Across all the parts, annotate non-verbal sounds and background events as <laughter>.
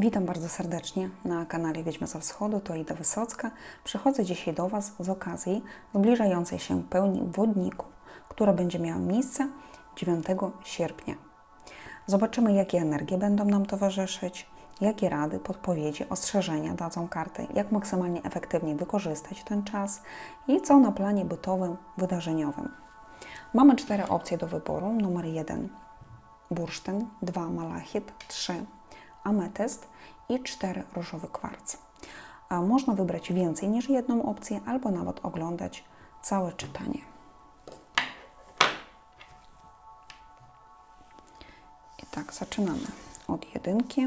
Witam bardzo serdecznie na kanale Wiedźma ze Wschodu, to Ida Wysocka. Przychodzę dzisiaj do Was z okazji zbliżającej się pełni wodniku, która będzie miała miejsce 9 sierpnia. Zobaczymy, jakie energie będą nam towarzyszyć, jakie rady, podpowiedzi, ostrzeżenia dadzą karty, jak maksymalnie efektywnie wykorzystać ten czas i co na planie bytowym, wydarzeniowym. Mamy cztery opcje do wyboru. Numer jeden bursztyn, 2 malachit, 3 ametyst i 4 różowy kwarc. Można wybrać więcej niż jedną opcję, albo nawet oglądać całe czytanie. I tak, zaczynamy od jedynki.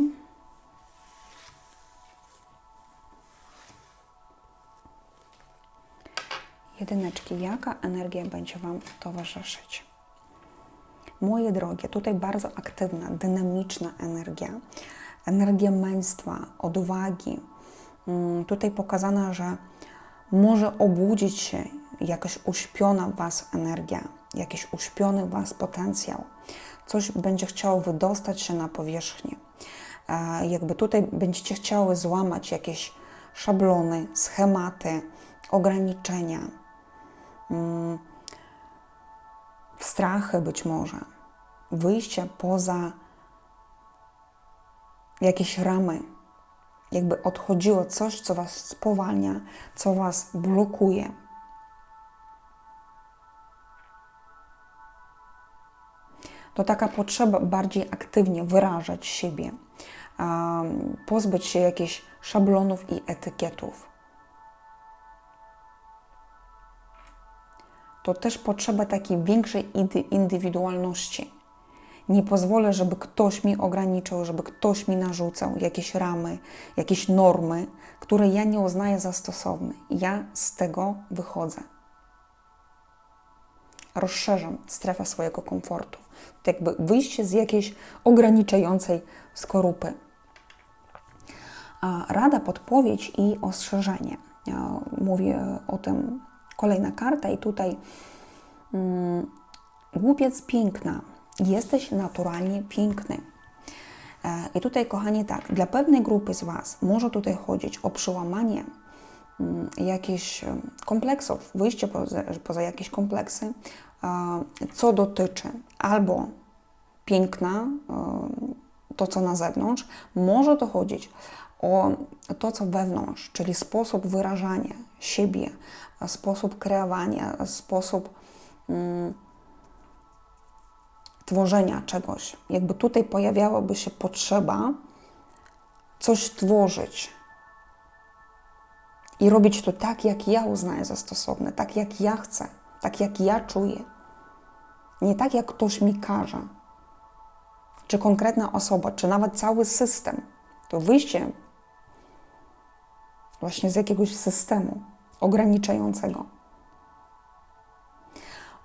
Jedyneczki, jaka energia będzie Wam towarzyszyć? Moje drogie, tutaj bardzo aktywna, dynamiczna energia, energia męstwa, odwagi. Mm, Tutaj pokazana, że może obudzić się jakaś uśpiona w Was energia, jakiś uśpiony w Was potencjał. Coś będzie chciało wydostać się na powierzchnię. E, Jakby tutaj będziecie chciały złamać jakieś szablony, schematy, ograniczenia, mm, strachy być może, wyjście poza jakieś ramy, jakby odchodziło coś, co Was spowalnia, co Was blokuje. To taka potrzeba bardziej aktywnie wyrażać siebie, pozbyć się jakichś szablonów i etykietów. To też potrzeba takiej większej indy- indywidualności. Nie pozwolę, żeby ktoś mi ograniczał, żeby ktoś mi narzucał jakieś ramy, jakieś normy, które ja nie uznaję za stosowne. Ja z tego wychodzę. Rozszerzam strefę swojego komfortu. To jakby wyjście z jakiejś ograniczającej skorupy. Rada, podpowiedź i ostrzeżenie. Ja Mówię o tym kolejna karta i tutaj mm, głupiec piękna. Jesteś naturalnie piękny. E, I tutaj, kochani, tak, dla pewnej grupy z Was może tutaj chodzić o przełamanie mm, jakichś kompleksów, wyjście poza, poza jakieś kompleksy, e, co dotyczy albo piękna, e, to co na zewnątrz, może to chodzić o to, co wewnątrz, czyli sposób wyrażania siebie, sposób kreowania, sposób mm, tworzenia czegoś. Jakby tutaj pojawiałaby się potrzeba coś tworzyć i robić to tak, jak ja uznaję za stosowne, tak jak ja chcę, tak jak ja czuję. Nie tak, jak ktoś mi każe, czy konkretna osoba, czy nawet cały system. To wyjście właśnie z jakiegoś systemu ograniczającego.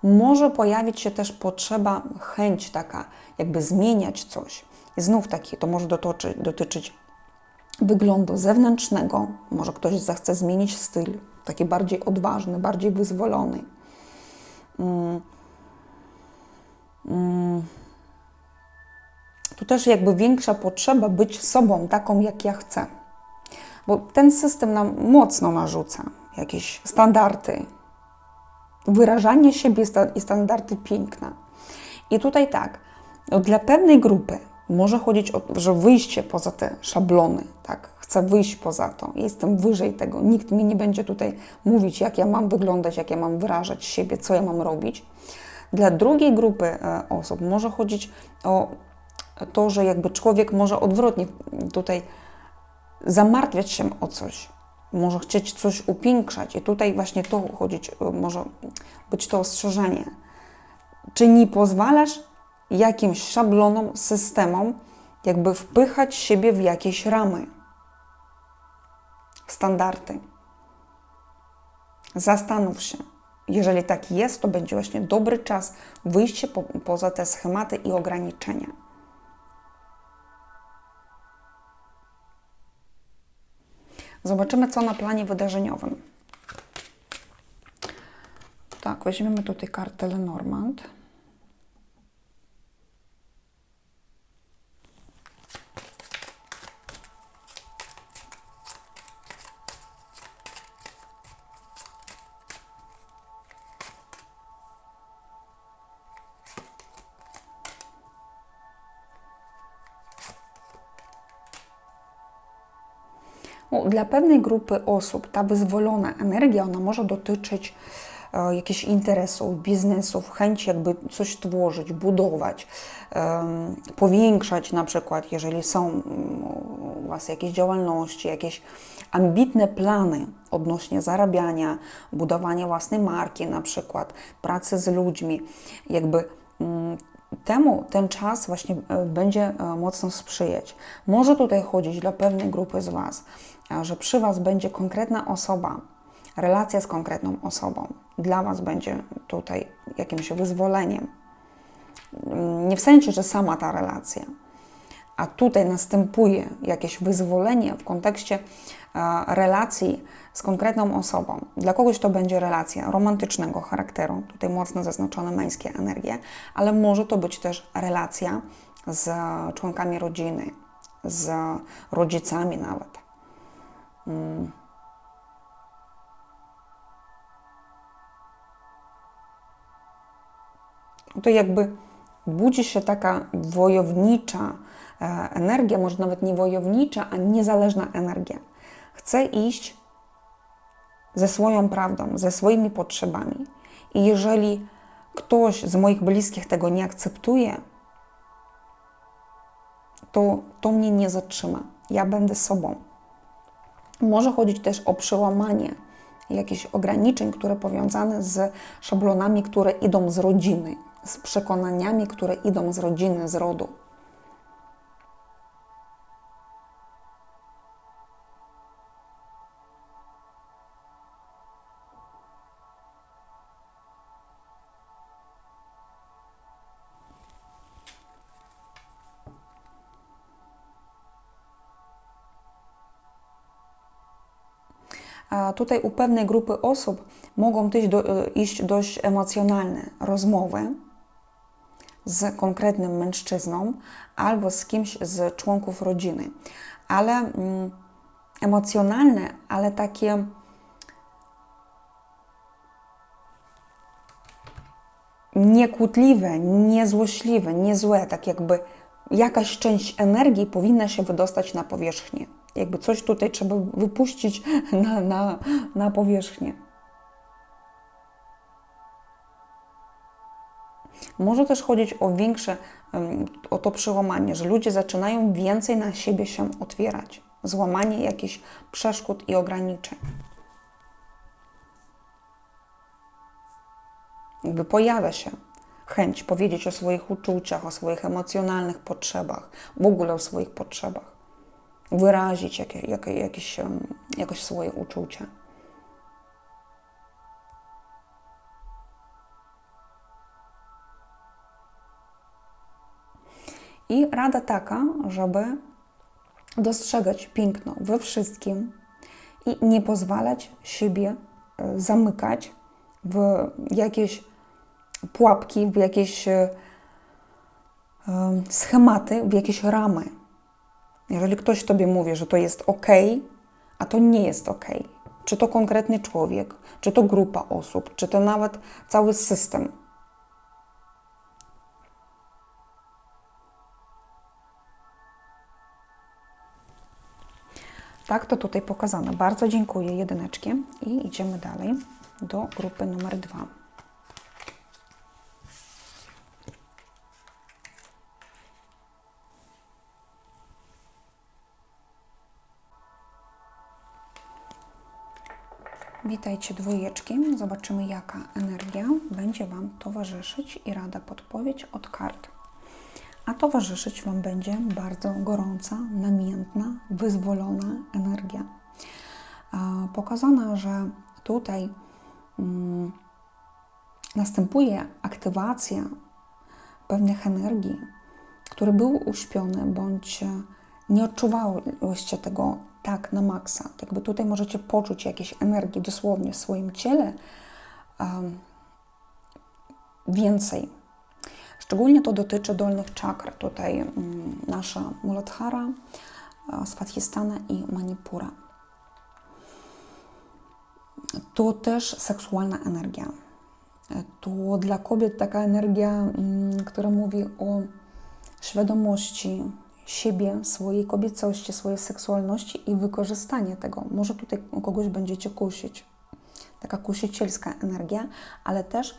Może pojawić się też potrzeba, chęć taka, jakby zmieniać coś. I znów taki, to może dotyczy, dotyczyć wyglądu zewnętrznego. Może ktoś zechce zmienić styl, taki bardziej odważny, bardziej wyzwolony. Mm. Mm. Tu też jakby większa potrzeba być sobą, taką jak ja chcę. Bo ten system nam mocno narzuca jakieś standardy, wyrażanie siebie i standardy piękna. I tutaj tak, dla pewnej grupy może chodzić o że wyjście poza te szablony, tak, chcę wyjść poza to, jestem wyżej tego, nikt mi nie będzie tutaj mówić, jak ja mam wyglądać, jak ja mam wyrażać siebie, co ja mam robić. Dla drugiej grupy e, osób może chodzić o to, że jakby człowiek może odwrotnie tutaj zamartwiać się o coś, może chcieć coś upiększać i tutaj właśnie to chodzić, y, może być to ostrzeżenie. Czy nie pozwalasz jakimś szablonom, systemom jakby wpychać siebie w jakieś ramy, standardy? Zastanów się. Jeżeli tak jest, to będzie właśnie dobry czas wyjście po, poza te schematy i ograniczenia. Zobaczymy, co na planie wydarzeniowym. Tak, weźmiemy tutaj kartę Lenormand. Dla pewnej grupy osób ta wyzwolona energia, ona może dotyczyć e, jakichś interesów, biznesów, chęci jakby coś tworzyć, budować, powiększać na przykład, jeżeli są mm, u Was jakieś działalności, jakieś ambitne plany odnośnie zarabiania, budowania własnej marki na przykład, pracy z ludźmi, jakby mm, temu ten czas właśnie e, będzie e, mocno sprzyjać. Może tutaj chodzić dla pewnej grupy z Was, że przy Was będzie konkretna osoba, relacja z konkretną osobą. Dla Was będzie tutaj jakimś wyzwoleniem. Nie w sensie, że sama ta relacja, a tutaj następuje jakieś wyzwolenie w kontekście relacji z konkretną osobą. Dla kogoś to będzie relacja romantycznego charakteru, tutaj mocno zaznaczone męskie energie, ale może to być też relacja z członkami rodziny, z rodzicami nawet. Mm. To jakby budzi się taka wojownicza e, energia, może nawet nie wojownicza, a niezależna energia. Chcę iść ze swoją prawdą, ze swoimi potrzebami. I jeżeli ktoś z moich bliskich tego nie akceptuje, to to mnie nie zatrzyma. Ja będę sobą. Może chodzić też o przełamanie jakichś ograniczeń, które powiązane z szablonami, które idą z rodziny, z przekonaniami, które idą z rodziny, z rodu. Tutaj u pewnej grupy osób mogą iść, do, iść dość emocjonalne rozmowy z konkretnym mężczyzną albo z kimś z członków rodziny, ale mm, emocjonalne, ale takie niekłótliwe, niezłośliwe, niezłe, tak jakby jakaś część energii powinna się wydostać na powierzchnię. Jakby coś tutaj trzeba wypuścić <laughs> na, na, na powierzchnię. Może też chodzić o większe, o to przełamanie, że ludzie zaczynają więcej na siebie się otwierać. Złamanie jakichś przeszkód i ograniczeń. Jakby pojawia się chęć powiedzieć o swoich uczuciach, o swoich emocjonalnych potrzebach, w ogóle o swoich potrzebach. Wyrazić jakie, jakie, jakieś, jakoś swoje uczucia. I rada taka, żeby dostrzegać piękno we wszystkim i nie pozwalać siebie e, zamykać w jakieś pułapki, w jakieś e, schematy, w jakieś ramy. Jeżeli ktoś tobie mówi, że to jest ok, a to nie jest ok, czy to konkretny człowiek, czy to grupa osób, czy to nawet cały system, Tak to tutaj pokazane. Bardzo dziękuję jedyneczkie i idziemy dalej do grupy numer dwa. Witajcie dwójeczki. Zobaczymy jaka energia będzie Wam towarzyszyć i rada podpowiedź od kart a towarzyszyć Wam będzie bardzo gorąca, namiętna, wyzwolona energia. Pokazana, że tutaj mm, następuje aktywacja pewnych energii, które były uśpione, bądź nie odczuwałyście tego tak na maksa. Jakby tutaj możecie poczuć jakieś energii dosłownie w swoim ciele um, więcej Szczególnie to dotyczy dolnych czakr. Tutaj mm, nasza Muladhara, Swadhisthana i Manipura. To też seksualna energia. To dla kobiet taka energia, mm, która mówi o świadomości, siebie, swojej kobiecości, swojej seksualności i wykorzystanie tego. Może tutaj kogoś będziecie kusić. Taka kusicielska energia, ale też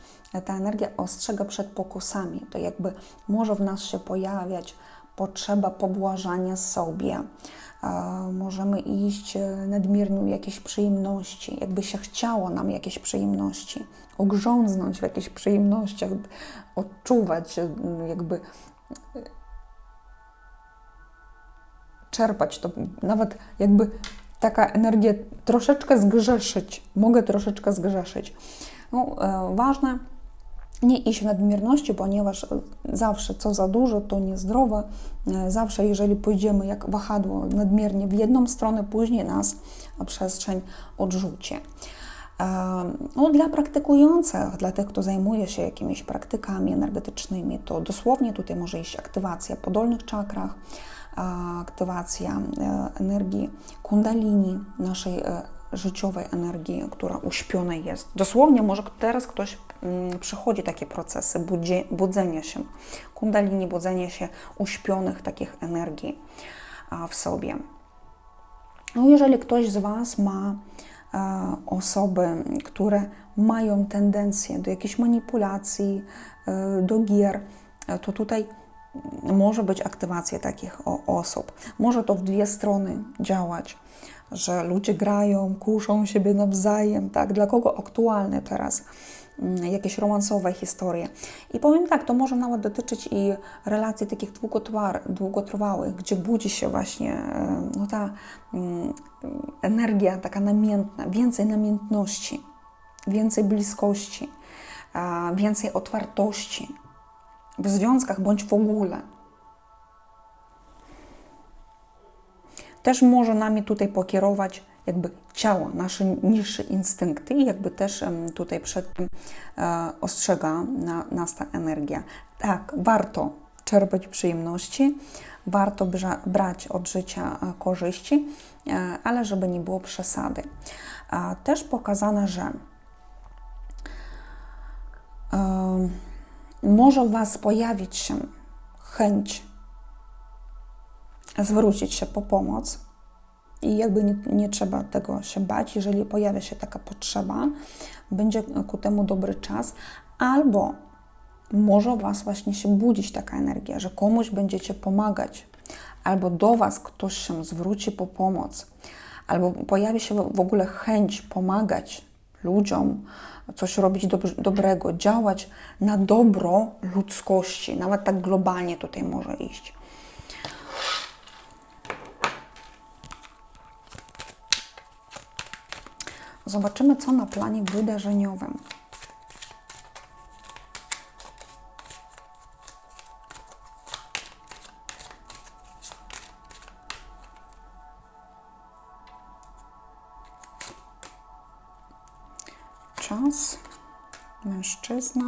ta energia ostrzega przed pokusami. To jakby może w nas się pojawiać potrzeba pobłażania sobie. Możemy iść nadmiernie w jakieś przyjemności, jakby się chciało nam jakieś przyjemności, ogrząznąć w jakichś przyjemnościach, odczuwać, jakby czerpać to, nawet jakby taka energia troszeczkę zgrzeszyć, mogę troszeczkę zgrzeszyć. No, e, ważne nie iść w nadmierności, ponieważ zawsze co za dużo, to niezdrowe. E, zawsze, jeżeli pójdziemy jak wahadło nadmiernie w jedną stronę, później nas przestrzeń odrzuci. No, dla praktykujących, dla tych, kto zajmuje się jakimiś praktykami energetycznymi, to dosłownie tutaj może iść aktywacja po dolnych czakrach, aktywacja e, energii kundalini, naszej e, życiowej energii, która uśpiona jest. Dosłownie może teraz ktoś mm, przechodzi takie procesy budzenia się, kundalini, budzenia się uśpionych takich energii w sobie. No jeżeli ktoś z Was ma osoby, które mają tendencję do jakiejś manipulacji, do gier, to tutaj może być aktywacja takich osób. Może to w dwie strony działać, że ludzie grają, kuszą siebie nawzajem, tak? Dla kogo aktualne teraz jakieś romansowe historie. I powiem tak, to może nawet dotyczyć i relacji takich długotrwałych, gdzie budzi się właśnie e, no, ta mm, energia taka namiętna, więcej namiętności, więcej bliskości, więcej otwartości, w związkach bądź w ogóle. Też może nami tutaj pokierować jakby ciało, nasze niższe instynkty i jakby też tutaj przed tym e, ostrzega na, nas ta energia. Tak, warto czerpać przyjemności, warto brać od życia e, korzyści, e, ale żeby nie było przesady. Też pokazane, że może w Was pojawić się chęć zwrócić się po pomoc i jakby nie, nie, trzeba tego się bać, jeżeli pojawia się taka potrzeba, będzie ku temu dobry czas, albo może Was właśnie się budzić taka energia, że komuś będziecie pomagać, albo do Was ktoś się zwróci po pomoc, albo pojawi się w ogóle chęć pomagać ludziom, coś robić dobrego, działać na dobro ludzkości, nawet tak globalnie tutaj może iść. Zobaczymy, co na planie wydarzeniowym. czas, mężczyzna.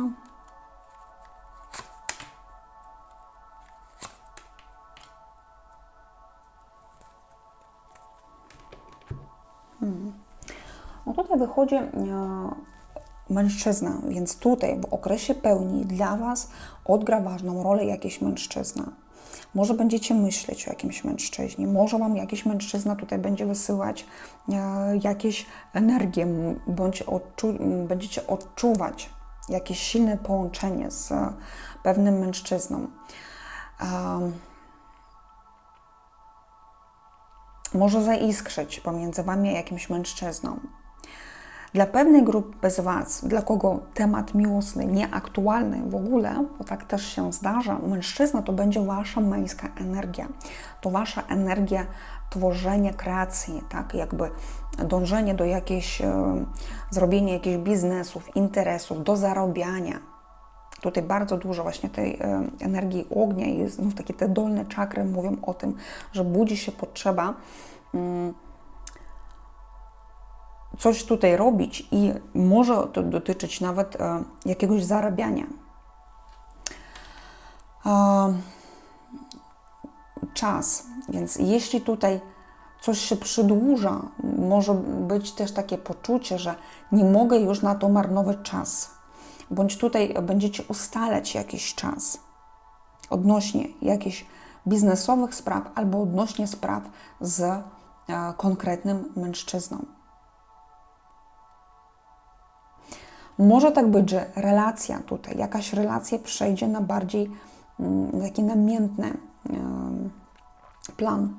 Wychodzi e, mężczyzna, więc tutaj w okresie pełni dla Was odgra ważną rolę jakiś mężczyzna. Może będziecie myśleć o jakimś mężczyźnie, może Wam jakiś mężczyzna tutaj będzie wysyłać e, jakieś energię, bądź odczu będziecie odczuwać jakieś silne połączenie z pewnym mężczyzną. może zaiskrzyć pomiędzy Wami a jakimś mężczyzną. Dla pewnej grupy z Was, dla kogo temat miłosny, nieaktualny w ogóle, bo tak też się zdarza, mężczyzna to będzie Wasza męska energia. To Wasza energia tworzenia kreacji, tak, jakby dążenie do jakiejś, e, zrobienia jakichś biznesów, interesów, do zarabiania. Tutaj bardzo dużo właśnie tej e, energii ognia i znów takie te dolne czakry mówią o tym, że budzi się potrzeba mm, coś tutaj robić i może to dotyczyć nawet e, jakiegoś zarabiania. E, czas, więc jeśli tutaj coś się przedłuża, może być też takie poczucie, że nie mogę już na to marnować czas, bądź tutaj będziecie ustalać jakiś czas odnośnie jakichś biznesowych spraw albo odnośnie spraw z e, konkretnym mężczyzną. Może tak być, że relacja tutaj, jakaś relacja przejdzie na bardziej mm, taki namiętny plan.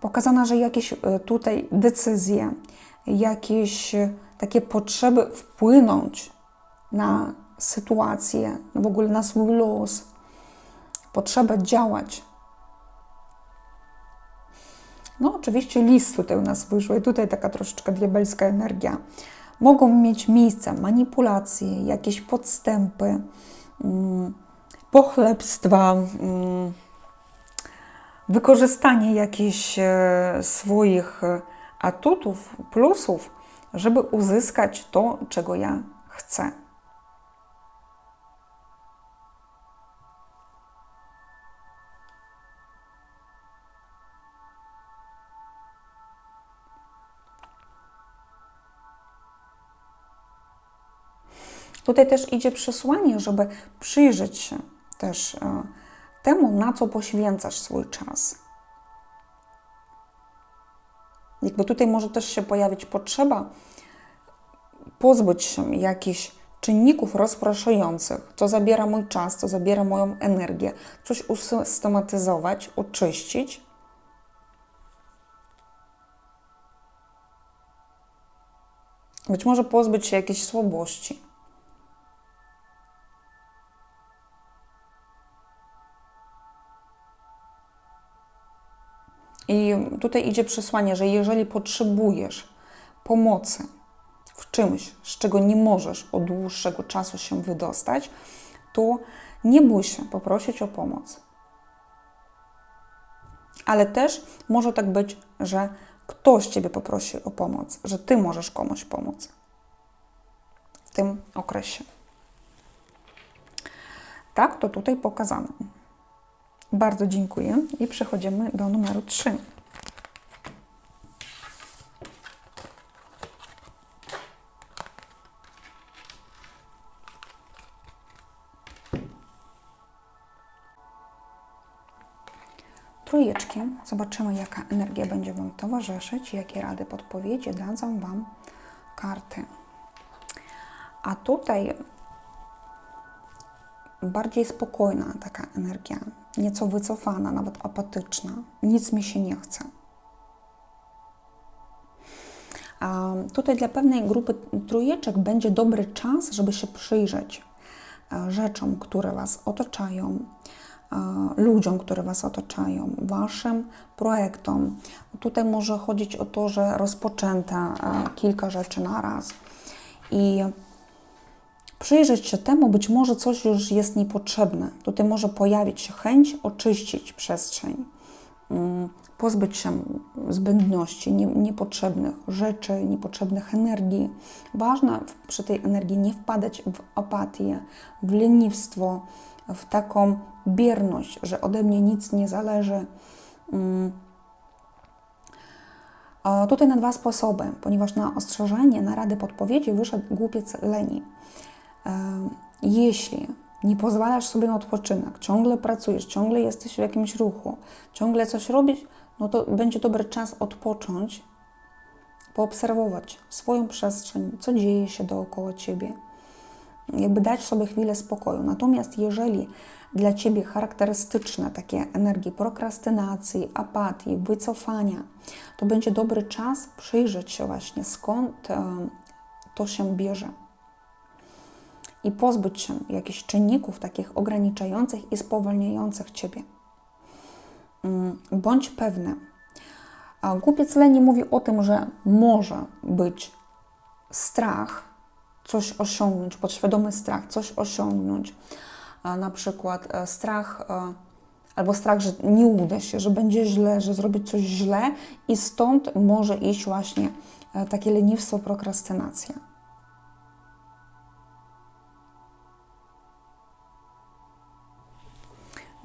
Pokazano, że jakieś e, tutaj decyzje, jakieś e, takie potrzeby wpłynąć na sytuację, w ogóle na swój los, potrzeba działać. No, oczywiście list tutaj u nas wyszło i tutaj taka troszeczkę diabelska energia. Mogą mieć miejsce manipulacje, jakieś podstępy, mm, pochlebstwa, mm, wykorzystanie jakichś e, swoich e, atutów, plusów, żeby uzyskać to, czego ja chcę. Tutaj też idzie przesłanie, żeby przyjrzeć się też e, temu, na co poświęcasz swój czas. Jakby tutaj może też się pojawić potrzeba pozbyć się jakichś czynników rozpraszających, co zabiera mój czas, co zabiera moją energię, coś usystematyzować, oczyścić. Być może pozbyć się jakiejś słabości. Tutaj idzie przesłanie, że jeżeli potrzebujesz pomocy w czymś, z czego nie możesz od dłuższego czasu się wydostać, to nie bój się poprosić o pomoc. Ale też może tak być, że ktoś Ciebie poprosi o pomoc, że Ty możesz komuś pomóc w tym okresie. Tak, to tutaj pokazano. Bardzo dziękuję i przechodzimy do numeru 3. Trójeczkiem zobaczymy, jaka energia będzie Wam towarzyszyć, jakie rady, podpowiedzi dadzą Wam karty. A tutaj bardziej spokojna taka energia, nieco wycofana, nawet apatyczna. Nic mi się nie chce. A tutaj dla pewnej grupy trójeczek będzie dobry czas, żeby się przyjrzeć e, rzeczom, które Was otaczają, ludziom, które Was otaczają, Waszym projektom. Tutaj może chodzić o to, że rozpoczęte e, kilka rzeczy na raz. I przyjrzeć się temu, być może coś już jest niepotrzebne. Tutaj może pojawić się chęć oczyścić przestrzeń, pozbyć się zbędności, nie, niepotrzebnych rzeczy, niepotrzebnych energii. Ważne przy tej energii nie wpadać w apatię, w leniwstwo, w taką bierność, że ode mnie nic nie zależy. Mm. A tutaj na dwa sposoby, ponieważ na ostrzeżenie, na rady podpowiedzi wyszedł głupiec leni. Jeśli nie pozwalasz sobie na odpoczynek, ciągle pracujesz, ciągle jesteś w jakimś ruchu, ciągle coś robisz, no to będzie dobry czas odpocząć, poobserwować swoją przestrzeń, co dzieje się dookoła ciebie, jakby dać sobie chwilę spokoju. Natomiast jeżeli dla ciebie charakterystyczne takie energie prokrastynacji, apatii, wycofania, to będzie dobry czas przyjrzeć się właśnie skąd to się bierze i pozbyć się jakichś czynników takich ograniczających i spowalniających Ciebie. Mm, bądź pewny. Głupiec Leni mówi o tym, że może być strach, coś osiągnąć, podświadomy strach, coś osiągnąć. Na przykład e, strach e, albo strach, że nie uda się, że będzie źle, że zrobić coś źle i stąd może iść właśnie e, takie leniwstwo, prokrastynacja.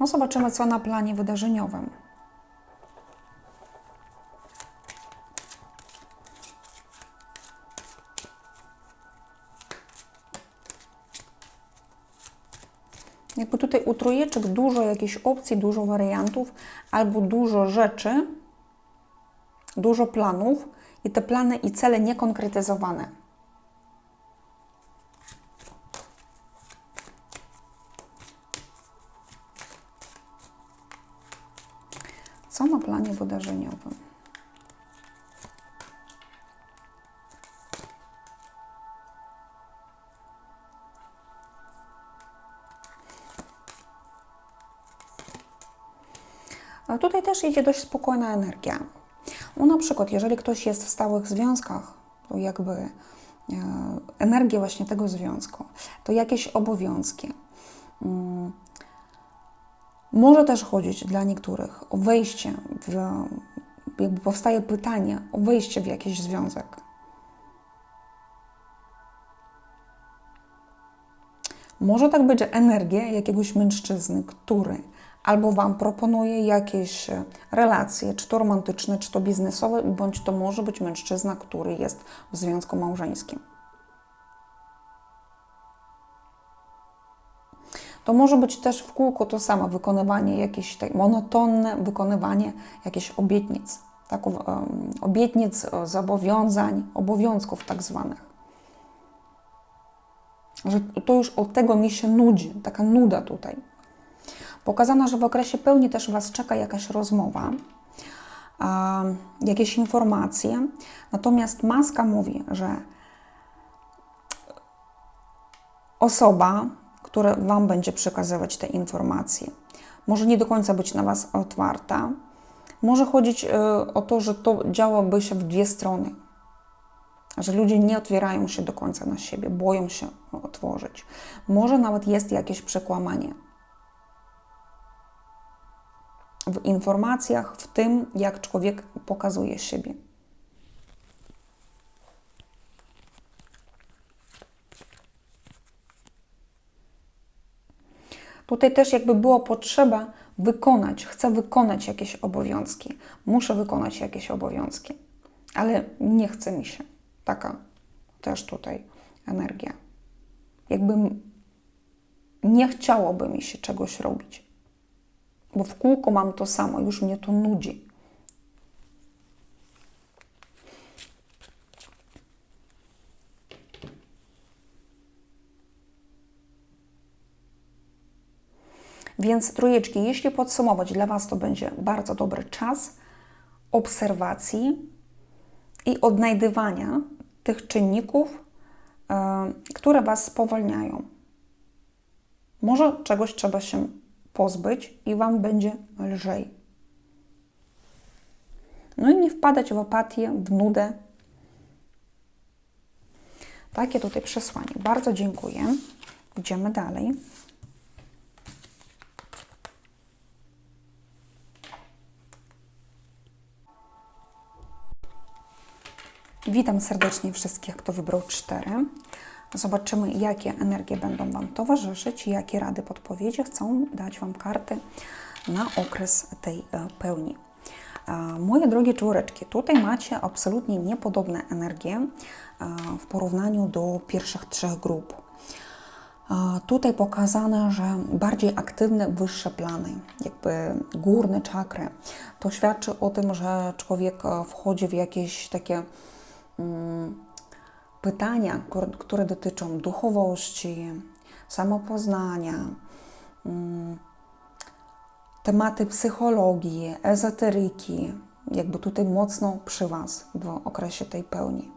No zobaczymy, co na planie wydarzeniowym. Jakby tutaj u trójeczek dużo jakichś opcji, dużo wariantów, albo dużo rzeczy, dużo planów i te plany i cele niekonkretyzowane. Na planie wydarzeniowym? Tutaj też idzie dość spokojna energia. No na przykład, jeżeli ktoś jest w stałych związkach, to jakby e, energia właśnie tego związku, to jakieś obowiązki. Może też chodzić dla niektórych o wejście w, jakby powstaje pytanie o wejście w jakiś związek. Może tak być energia jakiegoś mężczyzny, który albo Wam proponuje jakieś relacje, czy to romantyczne, czy to biznesowe, bądź to może być mężczyzna, który jest w związku małżeńskim. To może być też w kółko to samo, wykonywanie jakieś tak, monotonne wykonywanie jakichś obietnic, tak, um, obietnic, zobowiązań, obowiązków tak zwanych. Że to już od tego mi się nudzi, taka nuda tutaj. Pokazano, że w okresie pełni też Was czeka jakaś rozmowa, jakieś informacje. Natomiast maska mówi, że osoba, która Wam będzie przekazywać te informacje, może nie do końca być na Was otwarta. Może chodzić e, o to, że to działaby się w dwie strony. Że ludzie nie otwierają się do końca na siebie, boją się otworzyć. Może nawet jest jakieś przekłamanie w informacjach, w tym, jak człowiek pokazuje siebie. Tutaj też jakby było potrzeba wykonać, chcę wykonać jakieś obowiązki, muszę wykonać jakieś obowiązki, ale nie chce mi się. Taka też tutaj energia. Jakbym nie chciałoby mi się czegoś robić bo w kółko mam to samo, już mnie to nudzi. Więc trójeczki, jeśli podsumować, dla Was to będzie bardzo dobry czas obserwacji i odnajdywania tych czynników, yy, które Was spowalniają. Może czegoś trzeba się pozbyć i Wam będzie lżej. No i nie wpadać w apatię, w nudę. Takie tutaj przesłanie. Bardzo dziękuję. Idziemy dalej. Witam serdecznie wszystkich, kto wybrał cztery. Zobaczymy, jakie energie będą Wam towarzyszyć, jakie rady, podpowiedzi chcą dać Wam karty na okres tej e, pełni. Moje drogie czwóreczki, tutaj macie absolutnie niepodobne energie e, w porównaniu do pierwszych trzech grup. Tutaj pokazane, że bardziej aktywne, wyższe plany, jakby górne czakry. To świadczy o tym, że człowiek e, wchodzi w jakieś takie pytania, które dotyczą duchowości, samopoznania, mm, tematy psychologii, ezoteryki, jakby tutaj mocno przy Was w okresie tej pełni.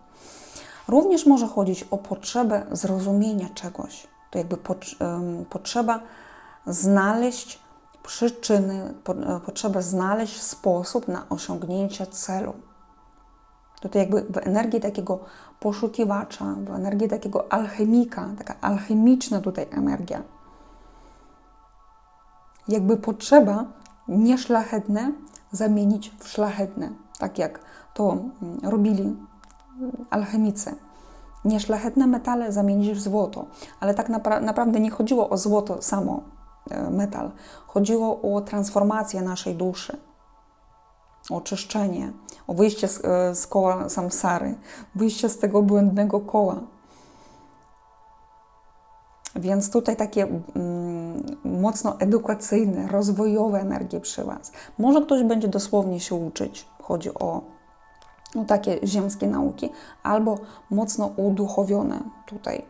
Również może chodzić o potrzebę zrozumienia czegoś. To jakby potrzeba znaleźć przyczyny, potrzeba znaleźć sposób na osiągnięcie celu. Tutaj jakby w energii takiego poszukiwacza, w energii takiego alchemika, taka alchemiczna tutaj energia. Jakby potrzeba nieszlachetne zamienić w szlachetne, tak jak to mm, robili alchemicy. Nieszlachetne metale zamienić w złoto, ale tak napra naprawdę nie chodziło o złoto samo, e, metal. Chodziło o transformację naszej duszy oczyszczenie, o wyjście z, e, z koła samsary, wyjście z tego błędnego koła. Więc tutaj takie mm, mocno edukacyjne, rozwojowe energie przy Was. Może ktoś będzie dosłownie się uczyć, chodzi o no, takie ziemskie nauki, albo mocno uduchowione tutaj.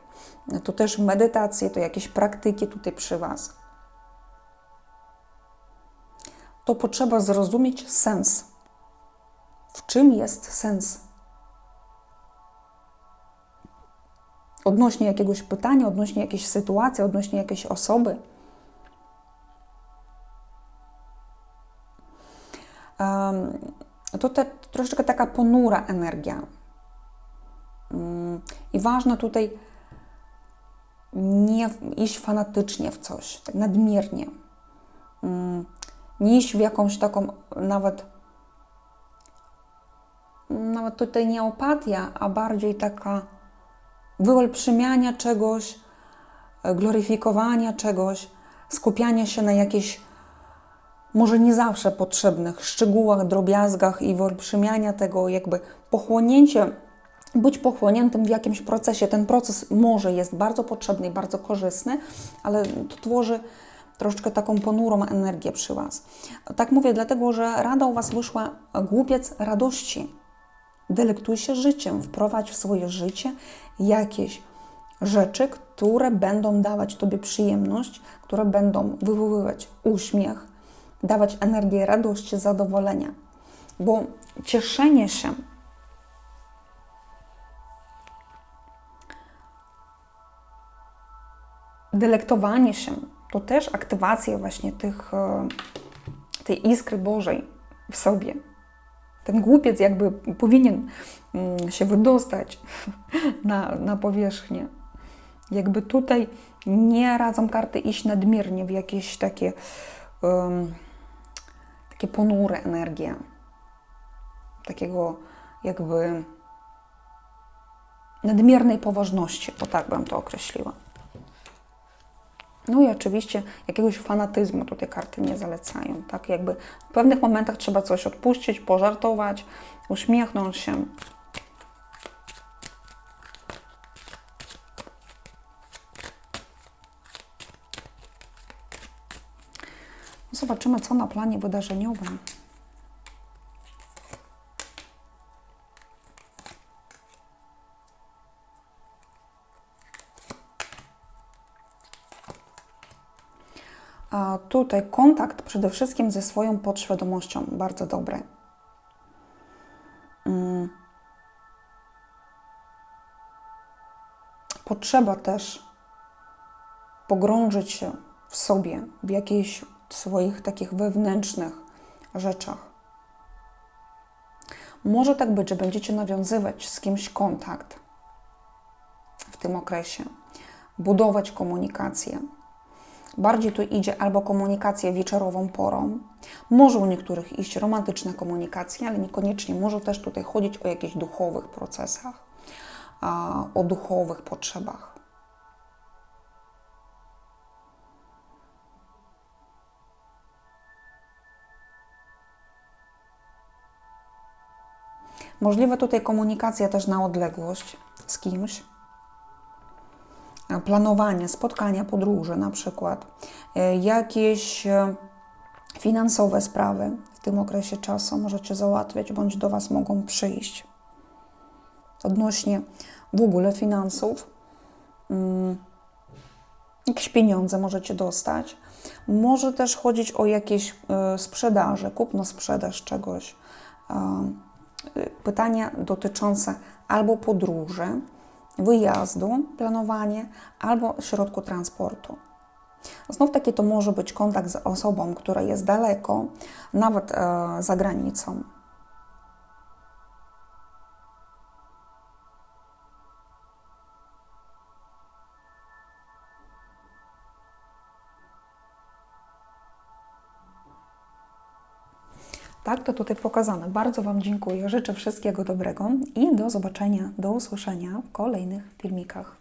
To też medytacje, to jakieś praktyki tutaj przy Was. To potrzeba zrozumieć sens. W czym jest sens? Odnośnie jakiegoś pytania, odnośnie jakiejś sytuacji, odnośnie jakiejś osoby. To te, troszeczkę taka ponura energia. I ważne tutaj nie iść fanatycznie w coś, tak nadmiernie. Iść w jakąś taką nawet nawet tutaj nie opatia, a bardziej taka wyolbrzymiania czegoś, gloryfikowania czegoś, skupiania się na jakichś może nie zawsze potrzebnych szczegółach, drobiazgach i wyolbrzymiania tego, jakby pochłonięcie, być pochłoniętym w jakimś procesie. Ten proces może jest bardzo potrzebny i bardzo korzystny, ale to tworzy troszeczkę taką ponurą energię przy Was. Tak mówię, dlatego że rada u Was wyszła głupiec radości. Delektuj się życiem, wprowadź w swoje życie jakieś rzeczy, które będą dawać Tobie przyjemność, które będą wywoływać uśmiech, dawać energię radości, zadowolenia. Bo cieszenie się delektowanie się to też aktywacja właśnie tych, e, tej iskry Bożej w sobie. Ten głupiec jakby powinien mm, się wydostać <laughs> na, na powierzchnię. Jakby tutaj nie radzą karty iść nadmiernie w jakieś takie um, takie ponure energie, takiego jakby nadmiernej poważności, bo tak bym to określiła. No i oczywiście jakiegoś fanatyzmu tutaj karty nie zalecają. Tak jakby w pewnych momentach trzeba coś odpuścić, pożartować, uśmiechnąć się. Zobaczymy, co na planie wydarzeniowym. A tutaj kontakt przede wszystkim ze swoją podświadomością, bardzo dobry. Mm. Potrzeba też pogrążyć się w sobie, w jakichś swoich takich wewnętrznych rzeczach. Może tak być, że będziecie nawiązywać z kimś kontakt w tym okresie, budować komunikację. Bardziej tu idzie albo komunikacja wieczorową porą. Może u niektórych iść romantyczna komunikacja, ale niekoniecznie. Może też tutaj chodzić o jakichś duchowych procesach, o duchowych potrzebach. Możliwe tutaj komunikacja też na odległość z kimś. Planowanie, spotkania, podróże na przykład. E, jakieś e, finansowe sprawy w tym okresie czasu możecie załatwiać, bądź do Was mogą przyjść. Odnośnie w ogóle finansów, mm, jakieś pieniądze możecie dostać. Może też chodzić o jakieś e, sprzedaże, kupno-sprzedaż czegoś pytania dotyczące albo podróży, wyjazdu, planowanie, albo środku transportu. Znów taki to może być kontakt z osobą, która jest daleko, nawet e, za granicą. Tak, to tutaj pokazane. Bardzo Wam dziękuję. Życzę wszystkiego dobrego i do zobaczenia, do usłyszenia w kolejnych filmikach.